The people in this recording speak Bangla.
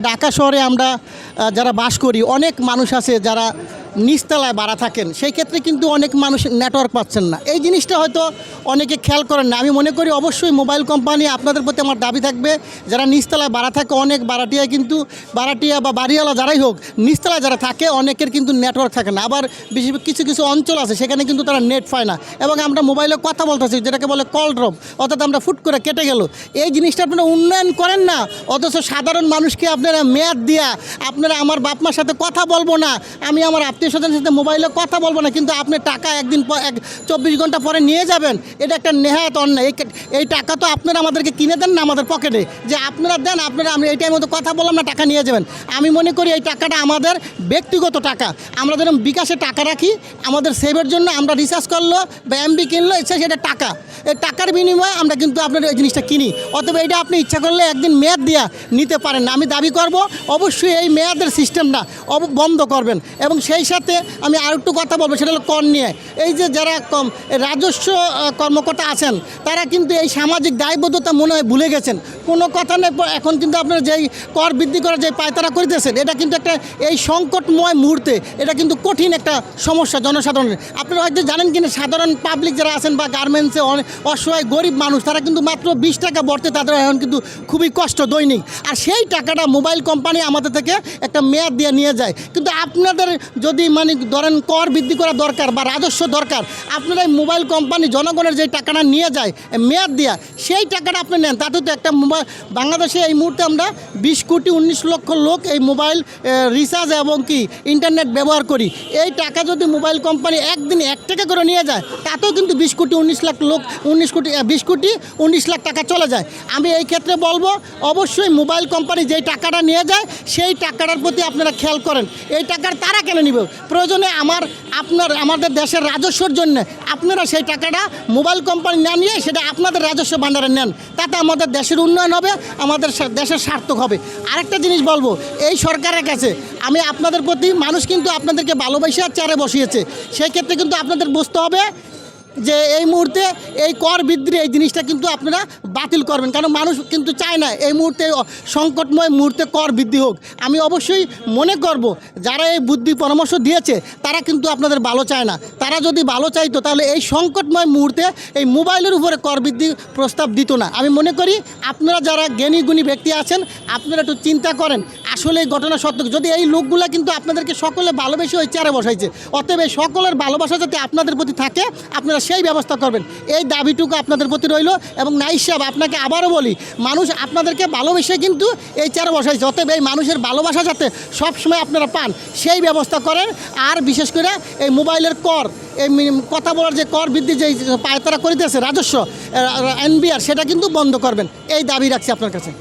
ঢাকা শহরে আমরা যারা বাস করি অনেক মানুষ আছে যারা নিচতলায় বাড়া থাকেন, সেই ক্ষেত্রে কিন্তু অনেক মানুষ নেটওয়ার্ক পাচ্ছেন না। এই জিনিসটা হয়তো অনেকে খেয়াল করেন না। আমি মনে করি অবশ্যই মোবাইল কোম্পানি আপনাদের প্রতি আমার দাবি থাকবে, যারা নিচতলায় বাড়া থাকে, অনেক বাড়াটিয়া কিন্তু বাড়াটিয়া বা বাড়িওয়ালা যারাই হোক, নিচতলায় যারা থাকে, অনেকের কিন্তু নেটওয়ার্ক থাকে না। আবার বেশি কিছু কিছু অঞ্চল আছে, সেখানে কিন্তু তারা নেট পায় না। এবং আমরা মোবাইলে কথা বলতেছি, যেটাকে বলে কল ড্রপ অর্থাৎ আমরা ফুট করে কেটে গেল। এই জিনিসটা আপনারা উন্নয়ন করেন না, অথচ সাধারণ মানুষকে আপনারা মেয়াদ দিয়া আপনারা আমার বাপ মার সাথে কথা বলব না, আমি আমার আত্মীয় স্বজনের সাথে মোবাইলে কথা বলব না, কিন্তু আপনি টাকা একদিন পর এক চব্বিশ ঘণ্টা পরে নিয়ে যাবেন, এটা একটা নেহায়ত অন্যায়। এই টাকা তো আপনারা আমাদেরকে কিনে দেন না আমাদের পকেটে। যে আপনারা দেন, আপনারা আমি এই টাইমে তো কথা বললাম না, টাকা নিয়ে যাবেন। আমি মনে করি এই টাকাটা আমাদের ব্যক্তিগত টাকা। আমরা যেরকম বিকাশে টাকা রাখি, আমাদের সেভের জন্য আমরা রিচার্জ করল বা এমবি কিনলো ইচ্ছা সেটা টাকা। এই টাকার বিনিময়ে আমরা কিন্তু আপনার এই জিনিসটা কিনি। অতএব এটা আপনি ইচ্ছা করলে একদিন মেয়াদ দিয়া নিতে পারেন। না আমি দাবি করব, অবশ্যই এই মেয়াদের সিস্টেমটা বন্ধ করবেন এবং সেই সাথে আমি আর একটু কথা বলব, সেটা হলো কর নিয়ে। এই যে যারা কম রাজস্ব কর্মকর্তা আছেন, তারা কিন্তু এই সামাজিক দায়বদ্ধতা মনে হয় ভুলে গেছেন। কোনো কথা নেই এখন কিন্তু আপনারা যেই কর বৃদ্ধি করার যে পায়তারা করিতেছেন, এটা কিন্তু একটা এই সংকটময় মুহূর্তে, এটা কিন্তু কঠিন একটা সমস্যা জনসাধারণের। আপনারা হয়তো জানেন কিনা, সাধারণ পাবলিক যারা আছেন বা গার্মেন্টসে অসহায় গরিব মানুষ, তারা কিন্তু মাত্র বিশ টাকা বর্তে তাদের এখন কিন্তু খুবই কষ্ট দৈনিক। আর সেই টাকাটা মোবাইল কোম্পানি আমাদের থেকে একটা মেয়াদ দিয়ে নিয়ে যায়। কিন্তু আপনাদের যদি মানে ধরেন কর বৃদ্ধি করা দরকার বা রাজস্ব দরকার, আপনারা এই মোবাইল কোম্পানি জনগণের যে টাকাটা নিয়ে যায় মেয়াদ দেওয়া সেই টাকাটা আপনি নেন। তাতে তো একটা মোবাইল, বাংলাদেশে এই মুহূর্তে আমরা বিশ কোটি উনিশ লক্ষ লোক এই মোবাইল রিচার্জ এবং কি ইন্টারনেট ব্যবহার করি। এই টাকা যদি মোবাইল কোম্পানি একদিন এক টাকা করে নিয়ে যায়, তাতেও কিন্তু বিশ কোটি উনিশ লাখ লোক, উনিশ কোটি বিশ কোটি উনিশ লাখ টাকা চলে যায়। আমি এই ক্ষেত্রে বলব, অবশ্যই মোবাইল কোম্পানি যেই টাকাটা নিয়ে যায়, সেই টাকাটার প্রতি আপনারা খেয়াল করেন। এই টাকার তারা কেন নিবে? প্রয়োজনে আমার আপনার, আমাদের দেশের রাজস্বর জন্য আপনারা সেই টাকাটা মোবাইল কোম্পানি না নিয়ে সেটা আপনাদের রাজস্ব ভাণ্ডারে নেন। তাতে আমাদের দেশের উন্নয়ন হবে, আমাদের দেশের সার্থক হবে। আরেকটা জিনিস বলব, এই সরকারের কাছে আমি আপনাদের প্রতি, মানুষ কিন্তু আপনাদেরকে ভালোবাসে চেয়ারে বসিয়েছে। সেই ক্ষেত্রে কিন্তু আপনাদের বুঝতে হবে যে এই মুহূর্তে এই কর বৃদ্ধি এই জিনিসটা কিন্তু আপনারা বাতিল করবেন। কারণ মানুষ কিন্তু চায় না এই মুহূর্তে সংকটময় মুহূর্তে কর বৃদ্ধি হোক। আমি অবশ্যই মনে করব, যারা এই বুদ্ধি পরামর্শ দিয়েছে, তারা কিন্তু আপনাদের ভালো চায় না। তারা যদি ভালো চাইতো, তাহলে এই সংকটময় মুহূর্তে এই মোবাইলের উপরে কর বৃদ্ধি প্রস্তাব দিত না। আমি মনে করি আপনারা যারা জ্ঞানী, গুণী ব্যক্তি আছেন, আপনারা একটু চিন্তা করেন, আসলে এই ঘটনা সত্য। যদি এই লোকগুলা কিন্তু আপনাদেরকে সকলে ভালোবেসে ওই চেয়ারে বসাইছে, অতএব এই সকলের ভালোবাসা যাতে আপনাদের প্রতি থাকে, আপনারা সেই ব্যবস্থা করবেন। এই দাবিটুকু আপনাদের প্রতি রইল এবং নাই সাহেব, আপনাকে আবারও বলি, মানুষ আপনাদেরকে ভালোবেসে কিন্তু এই চেয়ারে বসাইছে। অতএব এই মানুষের ভালোবাসা যাতে সবসময় আপনারা পান, সেই ব্যবস্থা করেন। আর বিশেষ করে এই মোবাইলের কর, এই কথা বলার যে কর বৃদ্ধি যে পায়তারা করিতেছে, রাজস্ব এনবিআর, সেটা কিন্তু বন্ধ করবেন। এই দাবি রাখছি আপনার কাছে।